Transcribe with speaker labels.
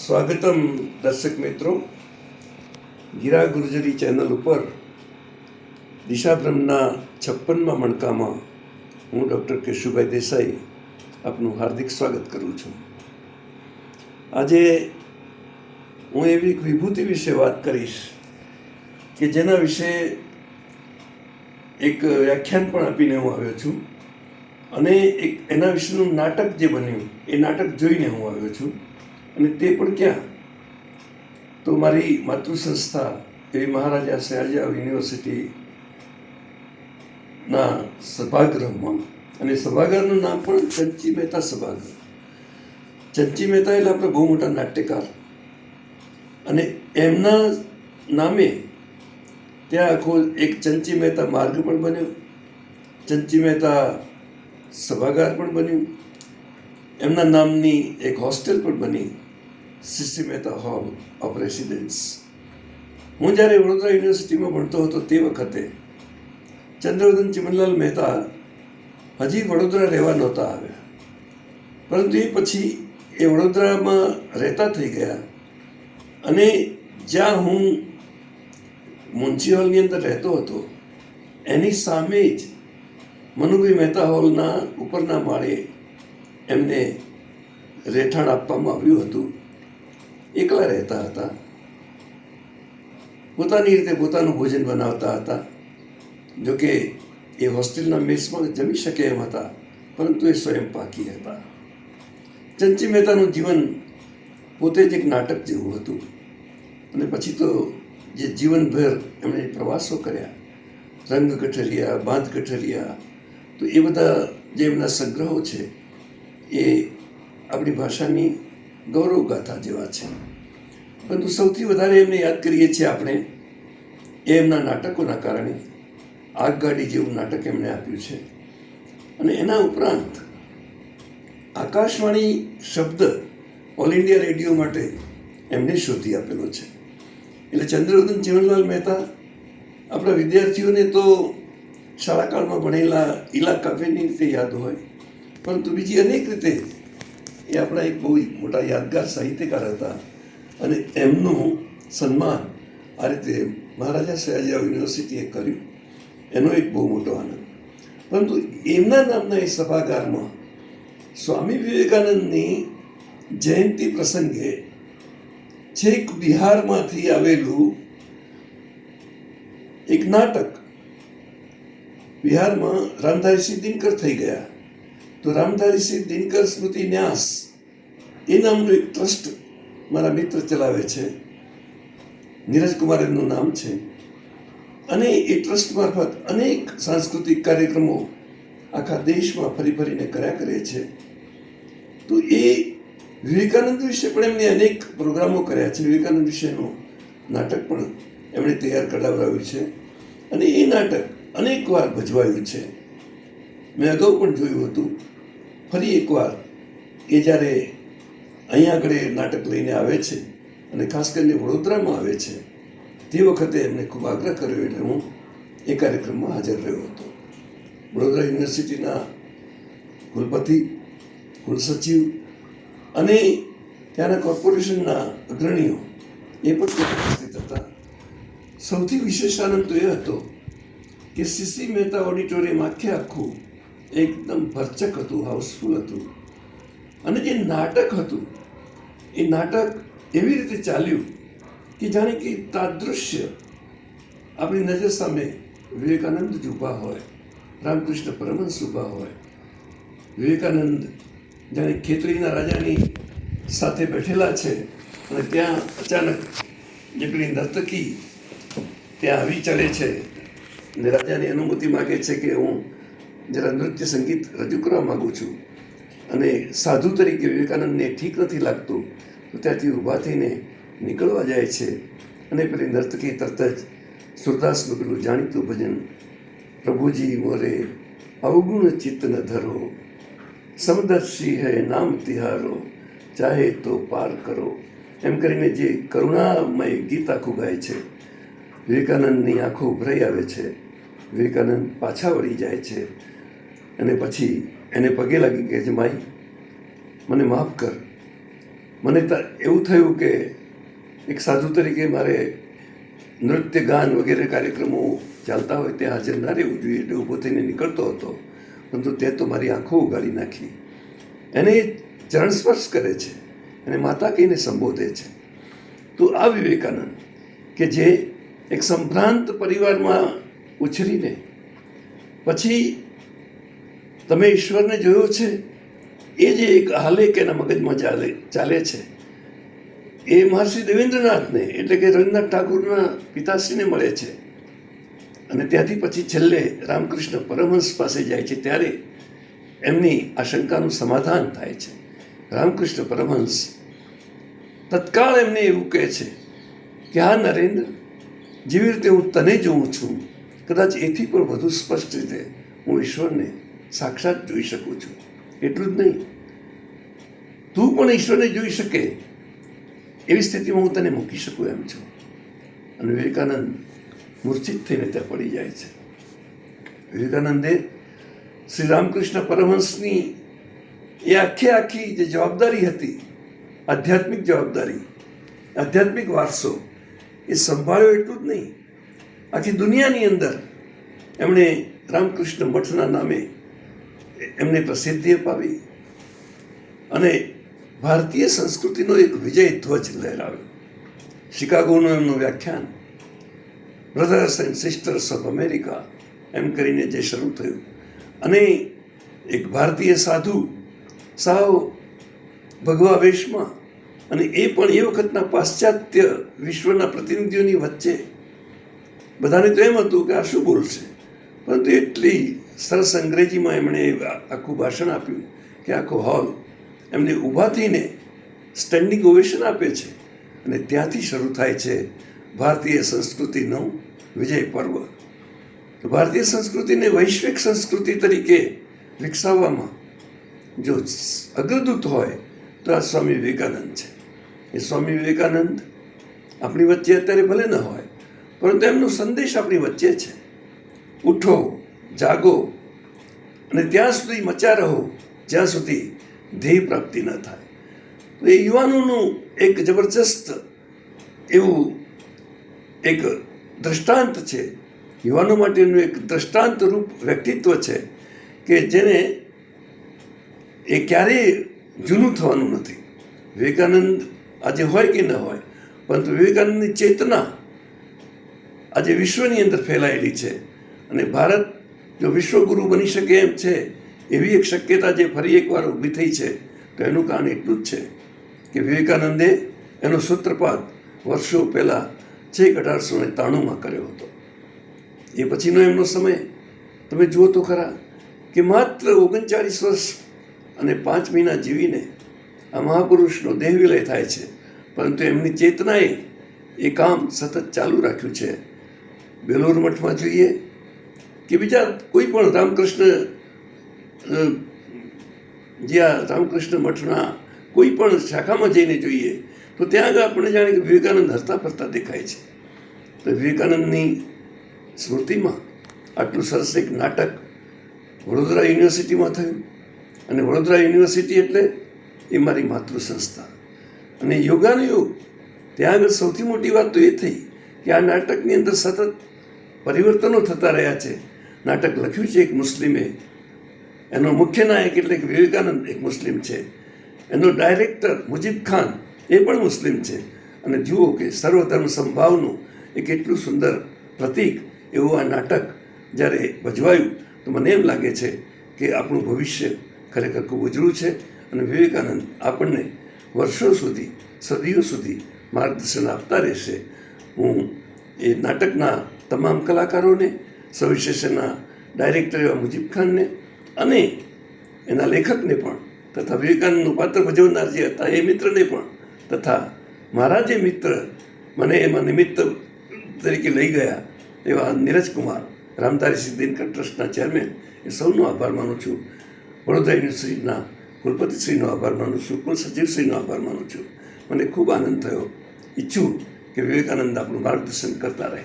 Speaker 1: સ્વાગતમ દર્શક મિત્રો ગીરા ગુર્જરી ચેનલ ઉપર દિશાભ્રમના છપ્પનમાં મણકામાં હું ડૉક્ટર કેશુભાઈ દેસાઈ આપનું હાર્દિક સ્વાગત કરું છું. આજે હું એવી એક વિભૂતિ વિશે વાત કરીશ કે જેના વિશે એક વ્યાખ્યાન પણ આપીને હું આવ્યો છું અને એક એના વિશેનું નાટક જે બન્યું, એ નાટક જોઈને હું આવ્યો છું. અને તે પણ ક્યાં? તો મારી માતૃ સંસ્થા એવી મહારાજા સયાજીરાવ યુનિવર્સિટીના સભાગૃહમાં અને સભાગૃહનું નામ પણ ચંચી મહેતા સભાગૃહ. ચંચી મહેતા એટલે આપણે બહુ મોટા નાટ્યકાર. અને એમના નામે ત્યાં આખો એક ચંચી મહેતા માર્ગ પણ બન્યો, ચંચી મહેતા સભાગાર પણ બન્યું, એમના નામની એક હોસ્ટેલ પણ બની. C C Mehta hall of residence હું જ્યારે વડોદરા યુનિવર્સિટીમાં ભણતો હતો તે વખતે ચંદ્રવર્ધન ચિમનલાલ મહેતા હજી વડોદરા રહેવા નહોતા આવ્યા. પરંતુ એ પછી એ વડોદરામાં રહેતા થઈ ગયા અને જ્યાં હું મુન્સી હોલની અંદર રહેતો હતો, એની સામે જ મનુભાઈ મહેતા હોલના ઉપરના માળે એમને રહેઠાણ આપવામાં આવ્યું હતું. એકલા રહેતા હતા. પોતાની રીતે પોતાનું ભોજન બનાવતા હતા. જોકે એ હોસ્ટેલના મેસમાં જમી શકે એમ હતા, પરંતુ એ સ્વયં પાકી હતા. ચંચી મહેતાનું જીવન પોતે જ એક નાટક જેવું હતું. અને પછી તો જે જીવનભર એમણે પ્રવાસો કર્યા, રંગ કઠરિયા, બાંધ ગઠરિયા તો એ બધા જે એમના સંગ્રહો છે, એ આપણી ભાષાની ગૌરવ ગાથા જેવા છે. પરંતુ સૌથી વધારે એમને યાદ કરીએ છીએ આપણે એ એમના નાટકોના કારણે. આગગાડી જેવું નાટક એમણે આપ્યું છે. અને એના ઉપરાંત આકાશવાણી શબ્દ ઓલ ઇન્ડિયા રેડિયો માટે એમને શોધી આપેલો છે. એટલે ચંદ્રવદન જીવનલાલ મહેતા આપણા વિદ્યાર્થીઓને તો શાળાકાળમાં ભણેલા ઇલા કાવ્યની રીતે યાદ હોય. પરંતુ બીજી અનેક રીતે એ આપણા એક બહુ મોટા યાદગાર સાહિત્યકાર હતા. અને એમનું સન્માન આ રીતે મહારાજા સયાજીરાવ યુનિવર્સિટીએ કર્યું. એનો એક બહુ મોટો આનંદ. પરંતુ એમના નામના એ સભાગારમાં સ્વામી વિવેકાનંદની જયંતિ પ્રસંગે છેક બિહારમાંથી આવેલું એક નાટક બિહારમાં રામધારીસિંહ દિનકર થઈ ગયા. તો રામધારીસિંહ દિનકર સ્મૃતિ ન્યાસ એ નામનું એક ટ્રસ્ટ મારા મિત્ર ચલાવે છે. નીરજ કુમાર એમનું નામ છે. અને એ ટ્રસ્ટ મારફત અનેક સાંસ્કૃતિક કાર્યક્રમો આખા દેશમાં ફરી ફરીને કર્યા કરે છે. તો એ વિવેકાનંદ વિશે પણ એમને અનેક પ્રોગ્રામો કર્યા છે. વિવેકાનંદ વિશેનું નાટક પણ એમણે તૈયાર કરાવડાવ્યું છે. અને એ નાટક અનેક વાર ભજવાયું છે. મેં અગાઉ પણ જોયું હતું. ફરી એકવાર એ જ્યારે અહીંયા આગળ નાટક લઈને આવે છે અને ખાસ કરીને વડોદરામાં આવે છે, તે વખતે એમને ખૂબ આગ્રહ કર્યો એટલે હું એ કાર્યક્રમમાં હાજર રહ્યો હતો. વડોદરા યુનિવર્સિટીના કુલપતિ કુલસચિવ અને ત્યાંના કોર્પોરેશનના અગ્રણીઓ એ પણ ઉપસ્થિત હતા. સૌથી વિશેષ આનંદ તો એ હતો કે સીસી મહેતા ઓડિટોરિયમ આખે આખું એકદમ ભરચક હતું, હાઉસફુલ હતું. અને જે નાટક હતું, એ નાટક એવી રીતે ચાલ્યું કે જાણે કે તાદૃશ્ય આપણી નજર સામે વિવેકાનંદ જ ઊભા હોય, રામકૃષ્ણ પરમહંસ ઊભા હોય. વિવેકાનંદ જાણે ખેતરીના રાજાની સાથે બેઠેલા છે અને ત્યાં અચાનક જે પેલી નર્તકી ત્યાં આવી ચડે છે ને રાજાની અનુમતિ માગે છે કે હું જરા નૃત્ય સંગીત રજૂ કરવા માગું છું. અને સાધુ તરીકે વિવેકાનંદને ઠીક નથી લાગતું. તો ત્યાંથી ઊભા થઈને નીકળવા જાય છે. અને પેલી નર્તકી તરત જ સુરદાસનું પેલું જાણીતું ભજન, પ્રભુજી મોરે, અવગુણ ચિત્તન ધરો. સમદર્શી હૈ નામ તિહારો, ચાહે તો પાર કરો. એમ કરીને જે કરુણામય ગીત આખું ગાય છે, વિવેકાનંદની આંખો ઉભરાઈ આવે છે. વિવેકાનંદ પાછા વળી જાય છે. અને પછી એને પગે લાગી કહે છે, માઈ, મને માફ કર. મને એવું થયું કે એક સાધુ તરીકે મારે નૃત્ય, ગાન વગેરે કાર્યક્રમો ચાલતા હોય તે હાજર ના રહેવું જોઈએ. એટલે ઊભો થઈને નીકળતો હતો. પરંતુ તે તો મારી આંખો ઉગાડી નાખી. એને ચરણ સ્પર્શ કરે છે અને માતા કહીને સંબોધે છે, તો આ વિવેકાનંદ, કે જે એક સંભ્રાંત પરિવારમાં ઉછરીને પછી તમે ઈશ્વરને જોયો છે? એ જે એક કે એના મગજમાં ચાલે ચાલે છે? એ મહર્ષિ દેવેન્દ્રનાથને, એટલે કે રવિન્દ્રનાથ ઠાકુરના પિતાશ્રીને મળે છે. અને ત્યાંથી પછી છેલ્લે રામકૃષ્ણ પરમહંસ પાસે જાય છે, ત્યારે એમની આશંકાનું સમાધાન થાય છે. રામકૃષ્ણ પરમહંસ તત્કાળ એમને એવું કહે છે કે, હા, નરેન્દ્ર, જેવી રીતે હું તને જોઉં છું, કદાચ એથી પણ વધુ સ્પષ્ટ રીતે હું ઈશ્વરને સાક્ષાત જોઈ શકું છું. એટલું જ નહીં. તું પણ ઈશ્વરને જોઈ શકે. એવી સ્થિતિમાં હું તને મૂકી શકું એમ છું. અને વિવેકાનંદ મૂર્છિત થઈને ત્યાં પડી જાય છે. વિવેકાનંદે શ્રી રામકૃષ્ણ પરમહંસની એ આખે આખી જે જવાબદારી હતી, આધ્યાત્મિક જવાબદારી, આધ્યાત્મિક વારસો, એ સંભાળ્યો એટલું જ નહીં. આખી દુનિયાની અંદર એમણે રામકૃષ્ણ મઠના નામે એમને પ્રસિદ્ધિ અપાવી. અને ભારતીય સંસ્કૃતિનો એક વિજય ધ્વજ લહેરાવ્યો. શિકાગોનું એમનું વ્યાખ્યાન brothers and sisters of America એમ કરીને જે શરૂ થયું. અને એક ભારતીય સાધુ, સાવ ભગવા વેશમાં, અને એ પણ એ વખતના પાશ્ચાત્ય વિશ્વના પ્રતિનિધિઓની વચ્ચે. બધાને તો એમ હતું કે આ શું બોલશે? પરંતુ એટલી સરસ અંગ્રેજીમાં એમણે આખું ભાષણ આપ્યું કે આખો હોલ એમને ઊભા થઈને સ્ટેન્ડિંગ ઓવેશન આપે છે અને ત્યાંથી શરૂ થાય છે ભારતીય સંસ્કૃતિનો વિજય પર્વ. ભારતીય સંસ્કૃતિને વૈશ્વિક સંસ્કૃતિ તરીકે વિકસાવવામાં જો અગ્રદૂત હોય તો આ સ્વામી વિવેકાનંદ છે. એ સ્વામી વિવેકાનંદ આપણી વચ્ચે અત્યારે ભલે ન હોય, પરંતુ એમનો સંદેશ આપણી વચ્ચે છે. ઉઠો જાગો અને ત્યાં સુધી મચા રહો. જ્યાં સુધી ધ્યેય પ્રાપ્તિ ન થાય. તો એ યુવાનોનું એક જબરજસ્ત એવું એક દ્રષ્ટાંત છે. યુવાનો માટેનું એક દ્રષ્ટાંત રૂપ વ્યક્તિત્વ છે કે જેને એ ક્યારેય જૂનું થવાનું નથી. વિવેકાનંદ આજે હોય કે ન હોય, પરંતુ વિવેકાનંદની ચેતના આજે વિશ્વની અંદર ફેલાયેલી છે. અને ભારત જો વિશ્વગુરુ બની શકે એમ છે, એવી એક શક્યતા જે ફરી એકવાર ઊભી થઈ છે તો એનું કારણ એટલું જ છે કે વિવેકાનંદે એનો સૂત્રપાત વર્ષો પહેલાં છેક અઢારસો ને ત્રાણુંમાં કર્યો હતો. એ પછીનો એમનો સમય. તમે જુઓ તો ખરા કે માત્ર ઓગણચાળીસ વર્ષ અને પાંચ મહિના જીવીને આ મહાપુરુષનો દેહ વિલય થાય છે, પરંતુ એમની ચેતનાએ એ કામ સતત ચાલુ રાખ્યું છે. બેલુર મઠમાં જોઈએ કે બીજા કોઈ પણ રામકૃષ્ણ જ્યાં રામકૃષ્ણ મઠના કોઈ પણ શાખામાં જઈને જોઈએ, તો ત્યાં આગળ આપણે જાણે કે વિવેકાનંદ હરતા ફરતા દેખાય છે. તો વિવેકાનંદની સ્મૃતિમાં આટલું સરસ એક નાટક વડોદરા યુનિવર્સિટીમાં થયું. અને વડોદરા યુનિવર્સિટી એટલે એ મારી માતૃ સંસ્થા અને યોગાનુયોગ, ત્યાં આગળ સૌથી મોટી વાત તો એ થઈ કે આ નાટકની અંદર સતત પરિવર્તનો થતા રહ્યા છે. નાટક લખ્યું છે એક મુસ્લિમે. એનો મુખ્ય નાયક એટલે કે વિવેકાનંદ એક મુસ્લિમ છે. એનો ડાયરેક્ટર મુજીબ ખાન એ પણ મુસ્લિમ છે. અને જુઓ કે સર્વધર્મ સંભાવનું એ કેટલું સુંદર પ્રતીક એવું આ નાટક જ્યારે ભજવાયું તો મને એમ લાગે છે કે આપણું ભવિષ્ય ખરેખર ખૂબ ઉજળું છે અને વિવેકાનંદ આપણને વર્ષો સુધી, સદીઓ સુધી માર્ગદર્શન આપતા રહેશે. હું એ નાટકના તમામ કલાકારોને સવિશેષના ડાયરેક્ટર એવા મુજીબ ખાનને અને એના લેખકને પણ તથા વિવેકાનંદનું પાત્ર ભજવનાર જે હતા એ મિત્રને પણ તથા મારા જે મિત્ર મને એમાં નિમિત્ત તરીકે લઈ ગયા એવા નીરજકુમાર રામધારી રામધારી સિદ્ધિનકર ટ્રસ્ટના ચેરમેન, એ સૌનો આભાર માનું છું. વડોદરા યુનિવર્સિટીના કુલપતિશ્રીનો આભાર માનું છું, કુલ સચિવશ્રીનો આભાર માનું છું. મને ખૂબ આનંદ થયો. ઈચ્છું કે વિવેકાનંદ આપણું માર્ગદર્શન કરતા રહે.